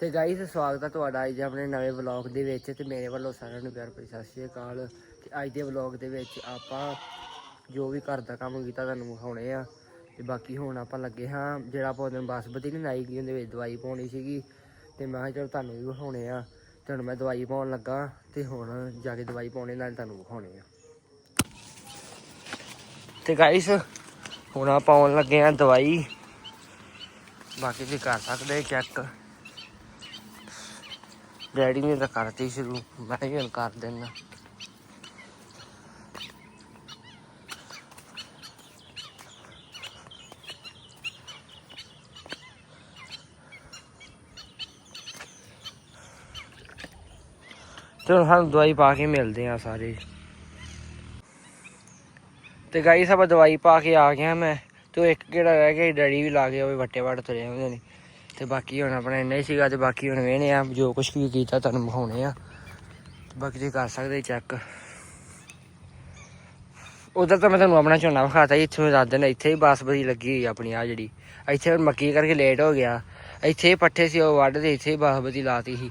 ਤੇ ਗਾਈਸ ਸਵਾਗਤ ਹੈ ਤੁਹਾਡਾ ਅੱਜ ਦੇ ਆਪਣੇ ਨਵੇਂ ਵਲੌਗ ਦੇ ਵਿੱਚ ਤੇ ਮੇਰੇ ਵੱਲੋਂ ਸਾਰਿਆਂ ਨੂੰ ਪਿਆਰ ਭਰੀ ਸਤਿ ਸ਼੍ਰੀ ਅਕਾਲ। ਤੇ ਅੱਜ ਦੇ ਵਲੌਗ ਦੇ ਵਿੱਚ ਆਪਾਂ ਜੋ ਵੀ ਘਰ ਦਾ ਕੰਮ ਕੀਤਾ ਤੁਹਾਨੂੰ ਵਿਖਾਉਣੇ ਆ। ਤੇ ਬਾਕੀ ਹੁਣ ਆਪਾਂ ਲੱਗੇ ਹਾਂ, ਜਿਹੜਾ ਆਪਾਂ ਉਹਨੂੰ ਬਾਸਮਤੀ ਨਹੀਂ ਲਾਈ ਗਈ, ਉਹਦੇ ਵਿੱਚ ਦਵਾਈ ਪਾਉਣੀ ਸੀਗੀ। ਤੇ ਮੈਂ ਕਿਹਾ ਚਲੋ ਤੁਹਾਨੂੰ ਵੀ ਵਿਖਾਉਣੇ ਆ। ਤੇ ਹੁਣ ਮੈਂ ਦਵਾਈ ਪਾਉਣ ਲੱਗਾ ਤੇ ਹੁਣ ਜਾ ਕੇ ਦਵਾਈ ਪਾਉਣੇ ਨਾਲ ਤੁਹਾਨੂੰ ਵਿਖਾਉਣੇ ਆ। ਤੇ ਗਾਈਸ ਹੁਣ ਆਪਾਂ ਪਾਉਣ ਲੱਗੇ ਆ ਦਵਾਈ। ਬਾਕੀ ਤੁਸੀਂ ਕਰ ਸਕਦੇ ਚੈੱਕ ਡੈਡੀ ਨੇ ਤਾਂ ਕਰਤੀ ਸ਼ੁਰੂ, ਮੈਂ ਵੀ ਹੁਣ ਕਰ ਦਿੰਦਾ ਚਲੋ ਸਾਨੂੰ ਦਵਾਈ ਪਾ ਕੇ ਮਿਲਦੇ ਆ ਸਾਰੇ। ਤੇ ਗਾਈ ਸਭ ਦਵਾਈ ਪਾ ਕੇ ਆ ਗਿਆ ਮੈਂ, ਤੇ ਇੱਕ ਕਿਹੜਾ ਰਹਿ ਗਿਆ ਡੈਡੀ ਵੀ ਲਾ ਗਿਆ ਉਹ ਵੱਟੇ ਵੱਟ ਤੁਰੇ ਹੁੰਦੇ ਨੇ। ਤੇ ਬਾਕੀ ਹੁਣ ਆਪਣਾ ਇੰਨਾ ਹੀ ਸੀਗਾ ਤੇ ਬਾਕੀ ਹੁਣ ਵੇਹਨੇ ਆ ਜੋ ਕੁਝ ਵੀ ਕੀਤਾ ਤੁਹਾਨੂੰ ਵਿਖਾਉਣੇ ਆ। ਬਾਕੀ ਤੁਸੀਂ ਕਰ ਸਕਦੇ ਚੈੱਕ ਉਧਰ ਤਾਂ ਮੈਂ ਤੁਹਾਨੂੰ ਆਪਣਾ ਝੋਨਾ ਵਿਖਾਤਾ ਜੀ, ਇੱਥੇ ਦੱਸ ਦੇਣਾ ਇੱਥੇ ਹੀ ਬਾਸਮਤੀ ਲੱਗੀ ਹੋਈ ਆਪਣੀ ਆ ਜਿਹੜੀ। ਇੱਥੇ ਹੁਣ ਮੱਕੀ ਕਰਕੇ ਲੇਟ ਹੋ ਗਿਆ। ਇੱਥੇ ਪੱਠੇ ਸੀ, ਉਹ ਵੱਢਦੇ ਇੱਥੇ ਹੀ ਬਾਸਮਤੀ ਲਾਤੀ ਸੀ।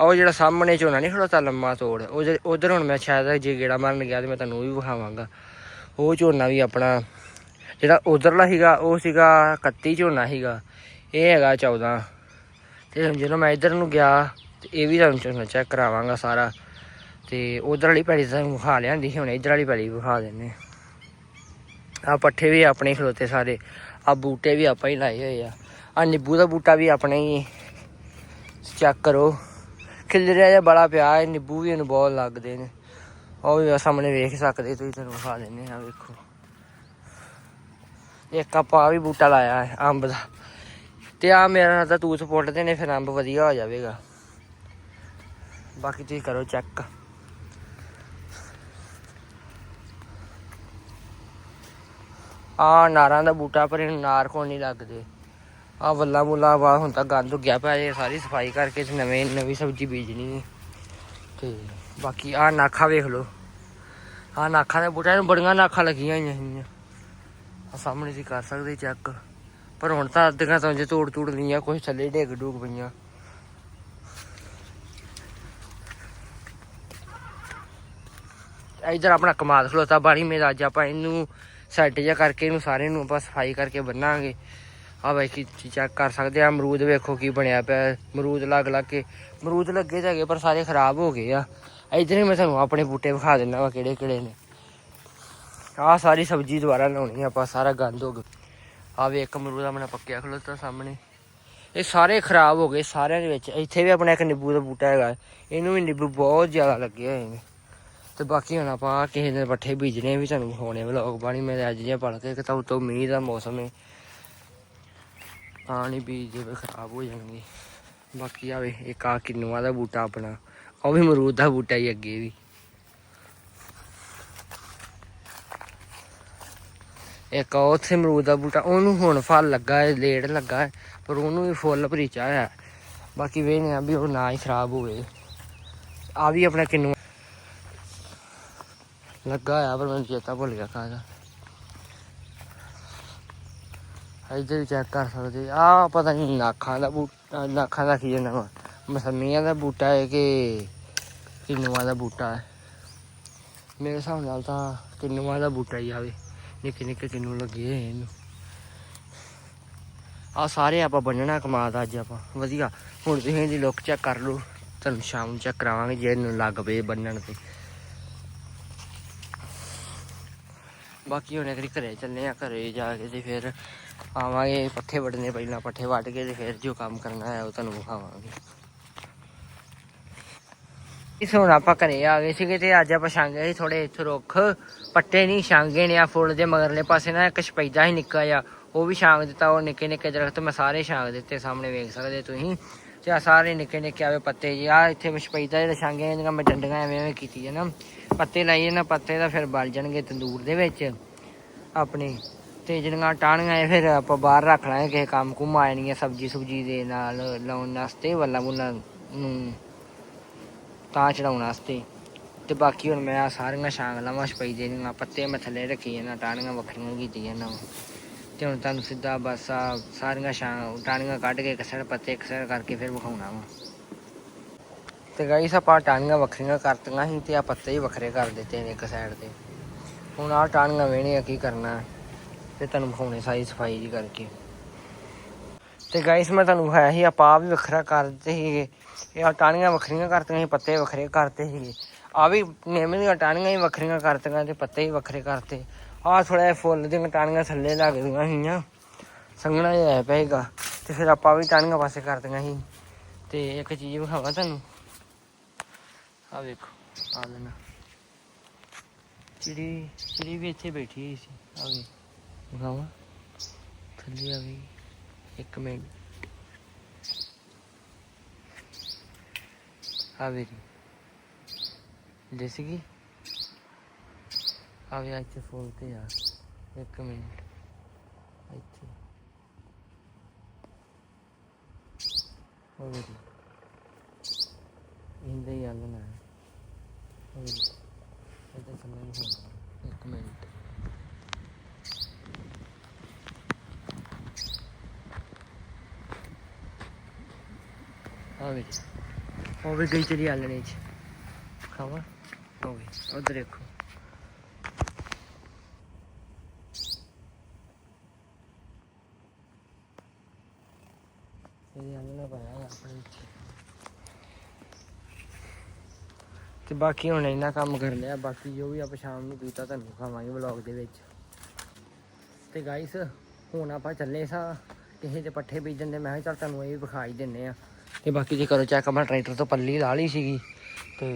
ਉਹ ਜਿਹੜਾ ਸਾਹਮਣੇ ਝੋਨਾ ਨਹੀਂ ਖੜੋਤਾ ਲੰਮਾ ਤੋੜ, ਉਹ ਉਧਰ ਹੁਣ ਮੈਂ ਸ਼ਾਇਦ ਜੇ ਗੇੜਾ ਮਾਰਨ ਗਿਆ ਤੇ ਮੈਂ ਤੁਹਾਨੂੰ ਉਹ ਵੀ ਵਿਖਾਵਾਂਗਾ। ਉਹ ਝੋਨਾ ਵੀ ਆਪਣਾ ਜਿਹੜਾ ਉਧਰਲਾ ਸੀਗਾ, ਉਹ ਸੀਗਾ 31 ਝੋਨਾ ਸੀਗਾ। ਇਹ ਹੈਗਾ 14 ਤੇ ਜਦੋਂ ਮੈਂ ਇੱਧਰ ਨੂੰ ਗਿਆ ਤੇ ਇਹ ਵੀ ਤੁਹਾਨੂੰ ਚੈੱਕ ਕਰਾਵਾਂਗਾ ਸਾਰਾ। ਤੇ ਉਧਰ ਵਾਲੀ ਪੈਲੀ ਤੁਹਾਨੂੰ ਵਿਖਾ ਲਿਆਂਦੀ ਸੀ, ਹੁਣ ਇੱਧਰ ਵਾਲੀ ਪੈਲੀ ਵਿਖਾ ਦਿੰਨੇ ਆ ਪੱਠੇ ਵੀ ਆਪਣੇ ਖਲੋਤੇ ਸਾਰੇ। ਆ ਬੂਟੇ ਵੀ ਆਪਾਂ ਹੀ ਲਾਏ ਹੋਏ ਆ। ਆ ਨਿੰਬੂ ਦਾ ਬੂਟਾ ਵੀ ਆਪਣੇ ਹੀ। ਚੈੱਕ ਕਰੋ। ਖਿਲਰਿਆ ਜਿਹਾ ਬੜਾ ਪਿਆ ਹੈ, ਨਿੰਬੂ ਵੀ ਇਹਨੂੰ ਬਹੁਤ ਲੱਗਦੇ ਨੇ। ਉਹ ਵੀ ਸਾਹਮਣੇ ਵੇਖ ਸਕਦੇ ਤੁਸੀਂ, ਤੁਹਾਨੂੰ ਵਿਖਾ ਦਿੰਨੇ ਆ ਵੇਖੋ। ਇੱਕ ਆਪਾਂ ਆਹ ਵੀ ਬੂਟਾ ਲਾਇਆ ਹੈ, ਅੰਬ ਦਾ। ਤੇ ਆ ਮੇਰਾ ਤਾਂ ਤੂਤ ਪੁੱਟਦੇ ਨੇ, ਫਿਰ ਅੰਬ ਵਧੀਆ ਹੋ ਜਾਵੇਗਾ। ਬਾਕੀ ਤੁਸੀਂ ਕਰੋ ਚੈੱਕ ਆ ਨਾਰਾਂ ਦਾ ਬੂਟਾ, ਪਰ ਇਹਨੂੰ ਨਾਰ ਕੋਲ ਨਹੀਂ ਲੱਗਦੇ। ਆ ਵੱਲਾ ਮੁੱਲਾ ਵਾ, ਹੁਣ ਤਾਂ ਗੰਦ ਗਿਆ ਪਿਆ ਇਹ ਸਾਰੀ ਸਫ਼ਾਈ ਕਰਕੇ ਤੇ ਨਵੇਂ, ਨਵੀਂ ਸਬਜ਼ੀ ਬੀਜਣੀ ਹੈ। ਤੇ ਬਾਕੀ ਆ ਨਾਖਾ ਵੇਖ ਲਓ। ਆ ਨਾਖਾਂ ਦੇ ਬੂਟਿਆਂ ਨੂੰ ਬੜੀਆਂ ਨਾਖਾਂ ਲੱਗੀਆਂ ਹੋਈਆਂ ਸੀਗੀਆਂ। ਆ ਸਾਹਮਣੇ ਤੁਸੀਂ ਕਰ ਸਕਦੇ ਚੈੱਕ ਪਰ ਹੁਣ ਤਾਂ ਅੱਧੀਆਂ ਤਾਂ ਜੇ ਤੋੜ ਤੋੜ ਲਈਆਂ ਕੁਝ ਥੱਲੇ ਡਿੱਗ ਡੁੱਗ ਪਈਆਂ। ਇਧਰ ਆਪਣਾ ਕਮਾਲ ਖਲੋਤਾ ਬਾੜੀ ਮੇਰਾ ਅੱਜ ਆਪਾਂ ਇਹਨੂੰ ਸੈੱਟ ਜਿਹਾ ਕਰਕੇ ਇਹਨੂੰ ਸਾਰੇ ਨੂੰ ਆਪਾਂ ਸਫ਼ਾਈ ਕਰਕੇ ਬੰਨਾਂਗੇ। ਆ ਬਾਈ ਕੀ ਚੈੱਕ ਕਰ ਸਕਦੇ ਆ, ਅਮਰੂਦ ਵੇਖੋ ਕੀ ਬਣਿਆ ਪਿਆ। ਅਮਰੂਦ ਲੱਗ ਲੱਗ ਕੇ, ਅਮਰੂਦ ਲੱਗੇ ਤਾਂ ਹੈਗੇ, ਪਰ ਸਾਰੇ ਖਰਾਬ ਹੋ ਗਏ ਆ। ਇਧਰ ਹੀ ਮੈਂ ਤੁਹਾਨੂੰ ਆਪਣੇ ਬੂਟੇ ਵਿਖਾ ਦਿੰਦਾ ਵਾ ਕਿਹੜੇ ਕਿਹੜੇ ਨੇ। ਆਹ ਸਾਰੀ ਸਬਜ਼ੀ ਦੁਬਾਰਾ ਲਾਉਣੀ ਆਪਾਂ, ਸਾਰਾ ਗੰਦ ਹੋ ਗਿਆ। ਆ ਵੇ ਇੱਕ ਅਮਰੂਦ ਆਪਣਾ ਪੱਕਿਆ ਖਲੋਤਾ ਸਾਹਮਣੇ। ਇਹ ਸਾਰੇ ਖਰਾਬ ਹੋ ਗਏ ਸਾਰਿਆਂ ਦੇ ਵਿੱਚ। ਇੱਥੇ ਵੀ ਆਪਣਾ ਇੱਕ ਨਿੰਬੂ ਦਾ ਬੂਟਾ ਹੈਗਾ। ਇਹਨੂੰ ਵੀ ਨਿੰਬੂ ਬਹੁਤ ਜ਼ਿਆਦਾ ਲੱਗੇ ਹੋਏ ਨੇ। ਤੇ ਬਾਕੀ ਹੁਣ ਆਪਾਂ ਕਿਸੇ ਦਿਨ ਪੱਠੇ ਬੀਜਣੇ ਵੀ ਤੁਹਾਨੂੰ ਹੋਣੇ ਵਲੋਗ ਬਾਣੀ। ਮੈਂ ਅੱਜ ਜਿਹਾ ਪੜ ਕੇ ਕਿ ਤਾਂ ਉਤੋਂ ਮੀਂਹ ਦਾ ਮੌਸਮ ਹੈ ਪਾਣੀ ਬੀਜ ਜੇ ਖਰਾਬ ਹੋ ਜਾਣਗੇ। ਬਾਕੀ ਆਵੇ ਇੱਕ ਆ ਕਿੰਨੂਆਂ ਦਾ ਬੂਟਾ ਆਪਣਾ। ਉਹ ਵੀ ਅਮਰੂਦ ਦਾ ਬੂਟਾ ਹੀ ਅੱਗੇ ਵੀ। ਇੱਕ ਉਹ ਉੱਥੇ ਅਮਰੂਦ ਦਾ ਬੂਟਾ, ਉਹਨੂੰ ਹੁਣ ਫਲ ਲੱਗਾ ਹੈ, ਲੇਟ ਲੱਗਾ ਹੈ, ਪਰ ਉਹਨੂੰ ਵੀ ਫੁੱਲ ਭਰੀਚਾ ਹੋਇਆ ਬਾਕੀ ਵੇਖਦੇ ਆ ਵੀ ਉਹ ਨਾ ਹੀ ਖਰਾਬ ਹੋਵੇ। ਆ ਵੀ ਆਪਣਾ ਕਿੰਨੂ ਲੱਗਾ ਆ ਪਰ ਮੈਨੂੰ ਚੇਤਾ ਭੁੱਲ ਗਿਆ ਕਾਹਦਾ। ਇੱਧਰ ਵੀ ਚੈੱਕ ਕਰ ਸਕਦੇ। ਆ ਪਤਾ ਨਹੀਂ ਨਾਖਾਂ ਦਾ ਬੂਟਾ ਨਾਖਾਂ ਦਾ ਕੀ ਨਾਮ ਮਸਮੀਆਂ ਦਾ ਬੂਟਾ ਹੈ ਕਿ ਕਿੰਨੂਆਂ ਦਾ ਬੂਟਾ ਹੈ? ਮੇਰੇ ਹਿਸਾਬ ਨਾਲ ਤਾਂ ਕਿੰਨੂਆਂ ਦਾ ਬੂਟਾ ਹੀ ਆਵੇ। ਨਿੱਕੇ ਨਿੱਕੇ ਕਿੰਨੂ ਲੱਗੇ ਇਹਨੂੰ। ਆ ਸਾਰੇ ਆਪਾਂ ਬੰਨਣਾ ਕਮਾਦ ਅੱਜ ਆਪਾਂ। ਵਧੀਆ। ਹੁਣ ਤੁਸੀਂ ਇਹਦੀ ਲੁੱਕ ਚੈੱਕ ਕਰ ਲਓ। ਤੁਹਾਨੂੰ ਸ਼ਾਮ ਨੂੰ ਚੈੱਕ ਕਰਾਵਾਂਗੇ ਜੇ ਇਹਨੂੰ ਲੱਗ ਪਏ ਬੰਨਣ ਤੇ। ਬਾਕੀ ਹੁਣ ਇੱਕ ਘਰੇ ਚੱਲੇ ਆ, ਘਰੇ ਜਾ ਕੇ ਤੇ ਫਿਰ ਆਵਾਂਗੇ ਪੱਠੇ ਵੱਢਣੇ, ਪਹਿਲਾਂ ਪੱਠੇ ਵੱਢ ਕੇ ਤੇ ਫਿਰ ਜੋ ਕੰਮ ਕਰਨਾ ਹੈ ਉਹ ਤੁਹਾਨੂੰ ਵਿਖਾਵਾਂਗੇ। ਇਸ ਹੁਣ ਆਪਾਂ ਘਰੇ ਆ ਗਏ ਸੀਗੇ ਤੇ ਅੱਜ ਆਪਾਂ ਛਾਂਗੇ ਸੀ ਥੋੜੇ ਇੱਥੇ ਰੁੱਖ। ਪੱਟੇ ਨਹੀਂ ਛਾਂਗੇ ਨੇ ਆ ਫੁੱਲ ਦੇ ਮਗਰਲੇ ਪਾਸੇ ਨਾ ਇੱਕ ਸਪੈਦਾ ਹੀ ਨਿੱਕਾ ਜਿਹਾ, ਉਹ ਵੀ ਛਾਂਗ ਦਿੱਤਾ, ਉਹ ਨਿੱਕੇ ਨਿੱਕੇ ਦਰਖਤ ਮੈਂ ਸਾਰੇ ਛਾਂਗ ਦਿੱਤੇ ਸਾਹਮਣੇ ਵੇਖ ਸਕਦੇ ਤੁਸੀਂ। ਤੇ ਆ ਸਾਰੇ ਨਿੱਕੇ ਨਿੱਕੇ ਆਵੇ ਪੱਤੇ ਜੀ ਆ ਇੱਥੇ ਸਪੈਦਾ ਜਿਹੜੇ ਛਾਂਗੇ ਇਹਨਾਂ ਮੈਂ ਡੰਡੀਆਂ ਐਵੇਂ ਐਵੇਂ ਕੀਤੀ ਹੈ ਨਾ, ਪੱਤੇ ਲਾਈਏ ਨਾ, ਪੱਤੇ ਦਾ ਫਿਰ ਬਲ ਜਾਣਗੇ ਤੰਦੂਰ ਦੇ ਵਿੱਚ ਆਪਣੇ। ਤੇ ਜਿਹੜੀਆਂ ਟਾਹਣੀਆਂ ਇਹ ਫਿਰ ਆਪਾਂ ਬਾਹਰ ਰੱਖ ਲਾਂਗੇ, ਕਿਸੇ ਕੰਮ ਕੁਮ ਆ ਜਾਣਗੀਆਂ ਸਬਜੀ ਸੁਬਜੀ ਦੇ ਨਾਲ ਲਾਉਣ ਵਾਸਤੇ, ਵੱਲਾ ਬੁੱਲਾ ਨੂੰ। ਤਾਂ ਚੜਾਉਣ ਵਾਸਤੇ। ਤੇ ਬਾਕੀ ਹੁਣ ਮੈਂ ਆ ਸਾਰੀਆਂ ਛਾਂਗ ਲਾਵਾਂ ਛਪਾਈ ਦੇ ਦੀਆਂ ਪੱਤੇ ਮੈਂ ਥੱਲੇ ਰੱਖੀ ਜਾਂਦਾ ਟਾਹਣੀਆਂ ਵੱਖਰੀਆਂ ਕੀਤੀਆਂ ਨਾ ਤੇ ਹੁਣ ਤੁਹਾਨੂੰ ਸਿੱਧਾ ਬਸ ਆ ਸਾਰੀਆਂ ਸ਼ਾਂ ਟਾਣੀਆਂ ਕੱਢ ਕੇ ਇੱਕ ਸਾਈਡ ਪੱਤੇ ਇੱਕ ਸਾਈਡ ਕਰਕੇ ਫਿਰ ਵਿਖਾਉਣਾ ਵਾ। ਤੇ ਗਾਈਸ ਆਪਾਂ ਟਾਣੀਆਂ ਵੱਖਰੀਆਂ ਕਰਤੀਆਂ ਸੀ ਤੇ ਆ ਪੱਤੇ ਹੀ ਵੱਖਰੇ ਕਰ ਦਿੱਤੇ ਨੇ ਇੱਕ ਸਾਈਡ ਤੇ। ਹੁਣ ਆ ਟਾਣੀਆਂ ਵੇਣੀਆਂ ਕੀ ਕਰਨਾ। ਹੈ, ਤੇ ਤੁਹਾਨੂੰ ਵਿਖਾਉਣੇ ਸਾਰੀ ਸਫ਼ਾਈ ਜੀ ਕਰਕੇ। ਤੇ ਗਾਈਸ ਮੈਂ ਤੁਹਾਨੂੰ ਵਿਖਾਇਆ ਸੀ ਆਪਾਂ ਆਹ ਵੀ ਵੱਖਰਾ ਕਰ ਦਿੱਤੇ ਸੀਗੇ। ਇਹ ਆ ਵੱਖਰੀਆਂ ਕਰਤੀਆਂ ਸੀ, ਪੱਤੇ ਵੱਖਰੇ ਕਰਤੇ ਸੀਗੇ। ਆ ਵੀ ਨੇਮੇ ਦੀਆਂ ਟਾਣੀਆਂ ਹੀ ਵੱਖਰੀਆਂ ਕਰਤੀਆਂ ਤੇ ਪੱਤੇ ਹੀ ਵੱਖਰੇ ਕਰਤੇ। ਆ ਥੋੜਾ ਜਿਹਾ ਫੁੱਲ ਦੀਆਂ ਟਾਹਣੀਆਂ ਥੱਲੇ ਲੱਗਦੀਆਂ ਸੀਗੀਆਂ। ਸੰਘਣਾ ਜਿਹਾ ਹੈ ਪਏਗਾ ਤੇ ਫਿਰ ਆਪਾਂ ਵੀ ਟਾਹਣੀਆਂ ਪਾਸੇ ਕਰਤੀਆਂ ਸੀ। ਤੇ ਇੱਕ ਚੀਜ਼ ਵਿਖਾਵਾਂ ਤੁਹਾਨੂੰ। ਆ ਵੇਖੋ ਆ ਲੈਣਾ ਚਿੜੀ ਚਿੜੀ ਵੀ ਇੱਥੇ ਬੈਠੀ ਸੀ। ਆ ਵੀ ਵਿਖਾਵਾਂ। ਥੱਲੇ ਆ ਵੀ ਇੱਕ ਮਿੰਟ। ਆ ਵੀ ਦਿਸ ਗਈ ਆ ਵੀ ਇੱਥੇ ਫੋਨ ਤੇ ਆ। ਇੱਕ ਮਿੰਟ। ਇੱਥੇ। ਹੋ ਗਈ ਇੰਦੇ ਹੀ ਆਲਣਾ ਹੋ ਗਈ ਇਹਦਾ ਸਮਝ ਨਹੀਂ ਇੱਕ ਮਿੰਟ। ਆ ਵੀ ਉਹ ਵੀ ਗਈ ਚਲੀ ਆਲਣੇ ਚ। ਖਾਵਾ? ਹੋ ਗਈ ਉਧਰ ਦੇਖੋ। ਇਹਦੇ ਆਲਣਾ ਪਾਇਆ ਆਪਣੇ ਵਿੱਚ। ਤੇ ਬਾਕੀ ਹੁਣ ਇੰਨਾ ਕੰਮ ਕਰ ਲਿਆ, ਬਾਕੀ ਜੋ ਵੀ ਆਪਾਂ ਸ਼ਾਮ ਨੂੰ ਪੀਤਾ ਤੁਹਾਨੂੰ ਖਾਵਾਂਗੇ ਵਲੌਗ ਦੇ ਵਿੱਚ। ਤੇ ਗਾਇਸ ਹੁਣ ਆਪਾਂ ਚੱਲੇ ਸਾਂ, ਕਿਸੇ ਦੇ ਪੱਠੇ ਬੀਜਣ ਦੇ, ਮੈਂ ਕਿਹਾ ਚੱਲ ਤੁਹਾਨੂੰ ਇਹ ਵੀ ਵਿਖਾ ਹੀ ਦਿੰਨੇ ਆ ਤੇ ਬਾਕੀ ਜੇ ਕਰੋ ਚੈੱਕ ਮੈਂ ਟਰੈਕਟਰ ਤੋਂ ਪੱਲੀ ਲਾ ਲਈ ਸੀਗੀ, ਤੇ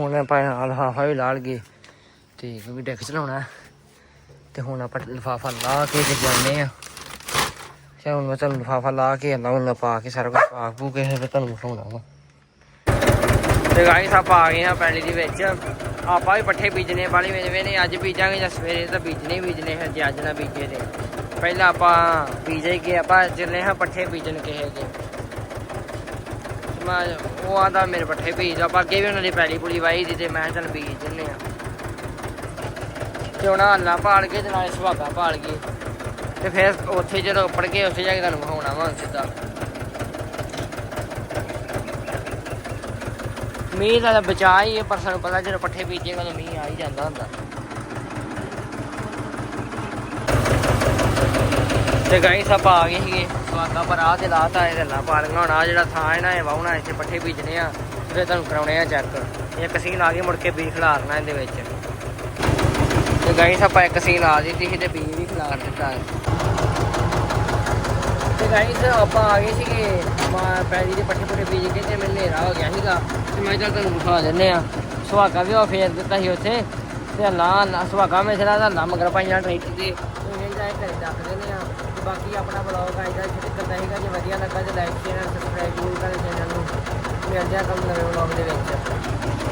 ਹੁਣ ਆਪਾਂ ਨਾਲ ਹਾਫਾ ਵੀ ਲਾ ਲਗੇ ਤੇ ਕਿਉਂਕਿ ਡੈਕ ਚਲਾਉਣਾ ਹੈ। ਤੇ ਹੁਣ ਆਪਾਂ ਲਿਫਾਫਾ ਲਾ ਕੇ ਤੇ ਜਾਂਦੇ ਆ ਚਲ ਹੁਣ ਮੈਂ ਤੁਹਾਨੂੰ ਲਿਫਾਫਾ ਲਾ ਕੇ ਅੱਲਾ ਉਹਨਾਂ ਪਾ ਕੇ ਸਾਰਾ ਕੁਝ ਪਾ ਪੂ ਕੇ ਫਿਰ ਤੁਹਾਨੂੰ ਵਿਖਾਉਣਾ ਵਾ ਤੇ ਗਾਇਸ ਆਪਾਂ ਆ ਗਏ ਹਾਂ ਪੈਲੀ ਦੇ ਵਿੱਚ। ਆਪਾਂ ਵੀ ਪੱਠੇ ਬੀਜਣੇ ਵਾਲੇ ਵੇਲੇ ਵੇਲੇ ਅੱਜ ਬੀਜਾਂਗੇ ਜਾਂ ਸਵੇਰੇ ਤਾਂ ਬੀਜਣੇ ਬੀਜਣੇ ਹੈ ਜੇ ਅੱਜ ਨਾ ਬੀਜੇ ਤੇ ਪਹਿਲਾਂ ਆਪਾਂ ਬੀਜੇ ਕੇ ਆਪਾਂ ਚੱਲੇ ਹਾਂ ਪੱਠੇ ਬੀਜਣ ਕਿਸੇ ਦੇ। ਮੈਂ ਉਹ ਆਂਦਾ ਮੇਰੇ ਪੱਠੇ ਬੀਜ ਦਿਓ। ਆਪਾਂ ਅੱਗੇ ਵੀ ਉਹਨਾਂ ਦੀ ਪੈਲੀ ਪੁਲੀ ਵਾਹੀ ਦੀ ਤੇ ਮੈਂ ਕਿਹਾ ਚੱਲ ਬੀਜ ਦਿੰਨੇ ਆ ਤੇ ਉਹਨਾਂ ਹੱਲਾ ਪਾਲ ਕੇ ਤੇ ਨਾਲੇ ਸੁਹਾਗਾ ਪਾਲ ਕੇ। ਤੇ ਫਿਰ ਉੱਥੇ ਜਦੋਂ ਉੱਪੜ ਕੇ ਉੱਥੇ ਜਾ ਕੇ ਤੁਹਾਨੂੰ ਵਿਖਾਉਣਾ ਵਾ ਸਿੱਧਾ। ਮੀਂਹ ਦਾ ਤਾਂ ਬਚਾ ਹੀ ਹੈ ਪਰ ਸਾਨੂੰ ਪਤਾ ਜਦੋਂ ਪੱਠੇ ਬੀਜੇਗਾ ਤਾਂ ਮੀਂਹ ਆ ਹੀ ਜਾਂਦਾ ਹੁੰਦਾ। ਤੇ ਗਾਈਸ ਆਪਾਂ ਆ ਗਏ ਸੀਗੇ। ਸਵਾਗਾ ਪਰ ਆਹ ਤੇ ਲਾਤਾ ਇਹ ਗੱਲਾਂ ਪਾ ਲਈਆਂ ਹੁਣ ਆ ਜਿਹੜਾ ਥਾਂ ਇਹਨਾਂ ਇਹ ਵਾਉਣਾ ਇੱਥੇ ਪੱਠੇ ਬੀਜਣੇ ਆ ਫਿਰ ਤੁਹਾਨੂੰ ਕਰਾਉਣੇ ਆ ਚੈੱਕ ਇੱਕ ਸੀਨ ਆ ਗਈ, ਮੁੜ ਕੇ ਬੀਜ ਖਿਲਾਰਨਾ ਇਹਦੇ ਵਿੱਚ। ਤੇ ਗਾਈਸ ਆਪਾਂ ਇੱਕ ਸੀਨ ਆ ਦਿੱਤੀ ਸੀ ਤੇ ਬੀਜ ਵੀ ਖਿਲਾਰ ਦਿੱਤਾ। ਤੇ ਗਾਈਸ ਆਪਾਂ ਆ ਗਏ ਸੀਗੇ ਮਾ ਪੈਰੀ ਦੇ ਪੱਠੇ ਪੁੱਠੇ ਬੀਜ ਕੇ ਤੇ ਮੈਂ ਹਨੇਰਾ ਹੋ ਗਿਆ ਸੀਗਾ। ਤੇ ਮੈਂ ਚੱਲ ਤੁਹਾਨੂੰ ਵਿਖਾ ਦਿੰਨੇ ਆ। ਸੁਹਾਗਾ ਵੀ ਉਹ ਫੇਰ ਦਿੱਤਾ ਸੀ ਉੱਥੇ। ਤੇ ਅੱਲਾ ਅੱਲਾ ਸੁਹਾਗਾ ਮੇਰਾ ਦਾ ਅੱਲਾ ਮਗਰ ਪਾਈਆਂ ਟਰੈਕਟਰ ਦੇ ਤੇ ਇਹ ਘਰੇ ਚੱਕ ਦਿੰਦੇ ਆ। ਤੇ ਬਾਕੀ ਆਪਣਾ ਬਲੌਗ ਆਇਦਾ ਇੱਥੇ ਤੱਕ ਦਾ ਹੈਗਾ। ਜੇ ਵਧੀਆ ਲੱਗਾ ਤੇ ਲਾਈਕ ਸ਼ੇਅਰ ਸਬਸਕ੍ਰਾਈਬ ਜ਼ਰੂਰ ਕਰੇ ਚੈਨਲ ਨੂੰ। ਮਿਲਦੇ ਆ ਕੱਲ ਨਵੇਂ ਬਲੌਗ ਦੇ ਵਿੱਚ।